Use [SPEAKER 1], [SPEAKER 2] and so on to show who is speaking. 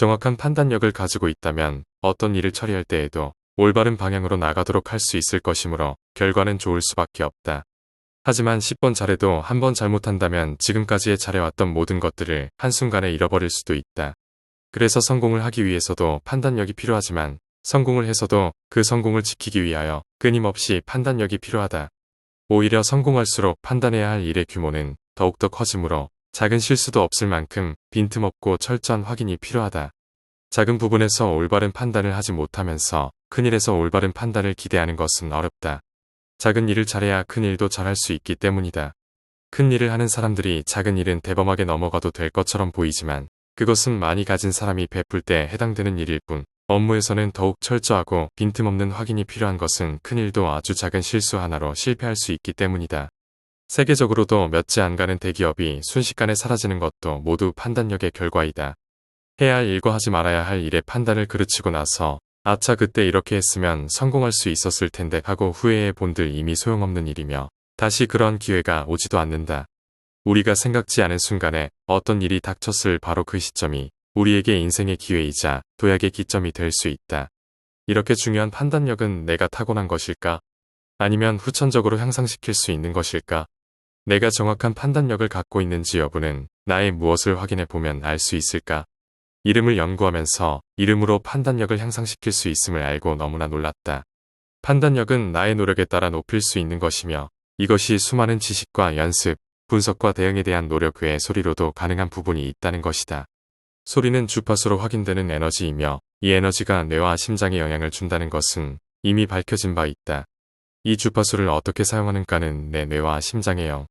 [SPEAKER 1] 정확한 판단력을 가지고 있다면 어떤 일을 처리할 때에도 올바른 방향으로 나가도록 할 수 있을 것이므로 결과는 좋을 수밖에 없다. 하지만 10번 잘해도 한 번 잘못한다면 지금까지의 잘해왔던 모든 것들을 한순간에 잃어버릴 수도 있다. 그래서 성공을 하기 위해서도 판단력이 필요하지만 성공을 해서도 그 성공을 지키기 위하여 끊임없이 판단력이 필요하다. 오히려 성공할수록 판단해야 할 일의 규모는 더욱더 커지므로 작은 실수도 없을 만큼 빈틈없고 철저한 확인이 필요하다. 작은 부분에서 올바른 판단을 하지 못하면서 큰 일에서 올바른 판단을 기대하는 것은 어렵다. 작은 일을 잘해야 큰 일도 잘할 수 있기 때문이다. 큰 일을 하는 사람들이 작은 일은 대범하게 넘어가도 될 것처럼 보이지만 그것은 많이 가진 사람이 베풀 때 해당되는 일일 뿐 업무에서는 더욱 철저하고 빈틈없는 확인이 필요한 것은 큰 일도 아주 작은 실수 하나로 실패할 수 있기 때문이다. 세계적으로도 몇 지 안 가는 대기업이 순식간에 사라지는 것도 모두 판단력의 결과이다. 해야 할 일과 하지 말아야 할 일의 판단을 그르치고 나서 아차 그때 이렇게 했으면 성공할 수 있었을 텐데 하고 후회해 본들 이미 소용없는 일이며 다시 그런 기회가 오지도 않는다. 우리가 생각지 않은 순간에 어떤 일이 닥쳤을 바로 그 시점이 우리에게 인생의 기회이자 도약의 기점이 될 수 있다. 이렇게 중요한 판단력은 내가 타고난 것일까? 아니면 후천적으로 향상시킬 수 있는 것일까? 내가 정확한 판단력을 갖고 있는지 여부는 나의 무엇을 확인해 보면 알 수 있을까? 이름을 연구하면서 이름으로 판단력을 향상시킬 수 있음을 알고 너무나 놀랐다. 판단력은 나의 노력에 따라 높일 수 있는 것이며 이것이 수많은 지식과 연습, 분석과 대응에 대한 노력 외에 소리로도 가능한 부분이 있다는 것이다. 소리는 주파수로 확인되는 에너지이며 이 에너지가 뇌와 심장에 영향을 준다는 것은 이미 밝혀진 바 있다. 이 주파수를 어떻게 사용하는가는 내 뇌와 심장의 영,